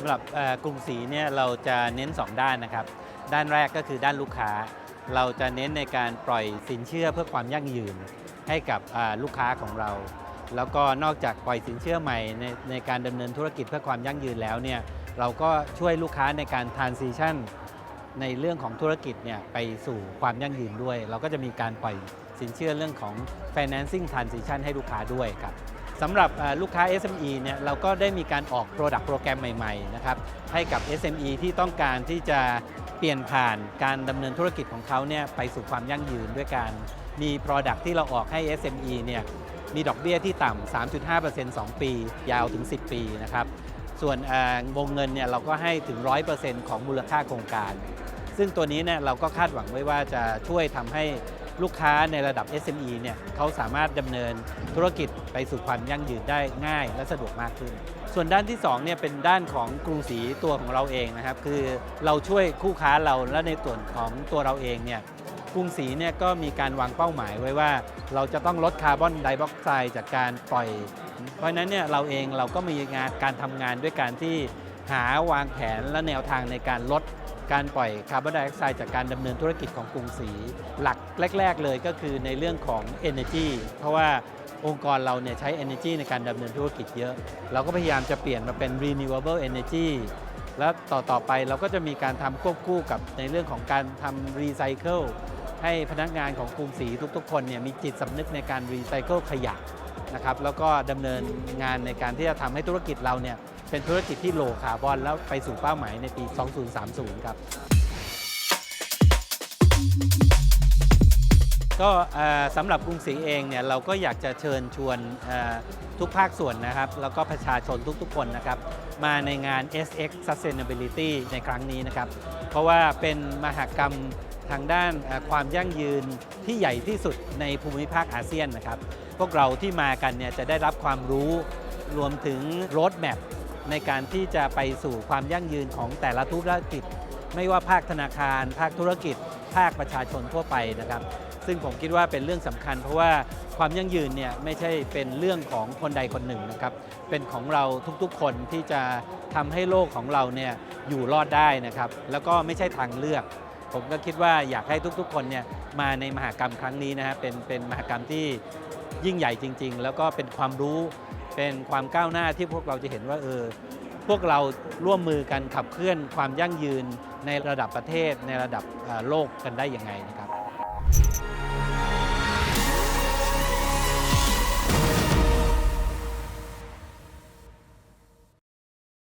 ำหรับกรุงศรีเนี่ยเราจะเน้น 2 ด้านนะครับ ด้านแรกก็คือด้านลูกค้า เราจะเน้นในการปล่อยสินเชื่อเพื่อความยั่งยืนให้กับลูกค้าของเรา แล้วก็นอกจากปล่อยสินเชื่อใหม่ในในการดำเนินธุรกิจเพื่อความยั่งยืนแล้วเนี่ยเราก็ช่วยลูกค้าในการ transition ในเรื่องของธุรกิจเนี่ยไปสู่ความยั่งยืนด้วย เราก็จะมีการปล่อยสินเชื่อเรื่องของ financing transition ให้ลูกค้าด้วยครับ สำหรับลูกค้า SME เนี่ยเราก็ได้มีการออก Product โปรแกรมใหม่ๆนะครับให้กับ SME ที่ต้องการที่จะเปลี่ยนผ่านการดำเนินธุรกิจของเขาเนี่ยไปสู่ความยั่งยืนด้วยการมี Product ที่เราออกให้ SME เนี่ยมีดอกเบี้ยที่ต่ำ 3.5% 2 ปี ยาวถึง 10 ปีนะครับส่วนวงเงินเนี่ยเราก็ให้ถึง 100%ของมูลค่าโครงการ ซึ่งตัวนี้เนี่ยเราก็คาดหวังไว้ว่าจะช่วยทำให้ ลูกค้าในระดับ SME เนี่ยเขาสามารถดำเนินธุรกิจไปสู่ความยั่งยืนได้ง่ายและสะดวกมากขึ้น ส่วนด้านที่2เนี่ยเป็นด้านของกรุงศรีตัวของเราเองนะครับ คือเราช่วยคู่ค้าเราและในส่วนของตัวเราเองเนี่ยกรุงศรีเนี่ยก็มีการวางเป้าหมายไว้ว่า เราจะต้องลดคาร์บอนไดออกไซด์จากการปล่อย เพราะฉะนั้นเนี่ยเราเองเราก็มีงานการทำงานด้วยการที่หาวางแผนและแนวทางในการลด การปล่อยคาร์บอนไดออกไซด์จากการดำเนินธุรกิจของกรุงศรีหลักแรก ๆ เลยก็คือในเรื่องของ Energy เพราะว่าองค์กรเราเนี่ยใช้ Energy ในการดำเนินธุรกิจเยอะ เราก็พยายามจะเปลี่ยนมาเป็น renewable energy แล้วต่อต่อไปเราก็จะมีการทำควบคู่กับในเรื่องของการทำรีไซเคิลให้พนักงานของกรุงศรีทุกๆ คนเนี่ยมีจิตสำนึกในการรีไซเคิลขยะ นะครับแล้วก็ดำเนินงานในการที่จะทำให้ธุรกิจเราเนี่ยเป็นธุรกิจที่โลคาร์บอนแล้วไปสู่เป้าหมายในปี 2030 ครับ ก็สำหรับกรุงศรีเองเนี่ยเราก็อยากจะเชิญชวนทุกภาคส่วนนะครับ แล้วก็ประชาชนทุกๆคนนะครับ มาในงาน SX Sustainability ในครั้งนี้นะครับ เพราะว่าเป็นมหกรรม ทางด้านความยั่งยืนที่ใหญ่ที่สุดในภูมิภาคอาเซียนนะครับ พวกเราที่มากันเนี่ยจะได้รับความรู้รวมถึงโรดแมพในการที่จะไปสู่ความยั่งยืนของแต่ละธุรกิจ ไม่ว่าภาคธนาคาร ภาคธุรกิจ ภาคประชาชนทั่วไปนะครับ ซึ่งผมคิดว่าเป็นเรื่องสำคัญ เพราะว่าความยั่งยืนเนี่ยไม่ใช่เป็นเรื่องของคนใดคนหนึ่งนะครับ เป็นของเราทุกๆคนที่จะทำให้โลกของเราเนี่ยอยู่รอดได้นะครับ แล้วก็ไม่ใช่ทางเลือก ผมก็คิดว่าอยากให้ทุกๆ คนเนี่ยมาในมหากรรมครั้งนี้นะฮะเป็นเป็นมหากรรมที่ยิ่งใหญ่จริง ๆ แล้วก็เป็นความรู้เป็นความก้าวหน้าที่พวกเราจะเห็นว่าเออพวกเราร่วมมือกันขับเคลื่อนความยั่งยืนในระดับประเทศในระดับโลกกันได้ยังไงนะครับ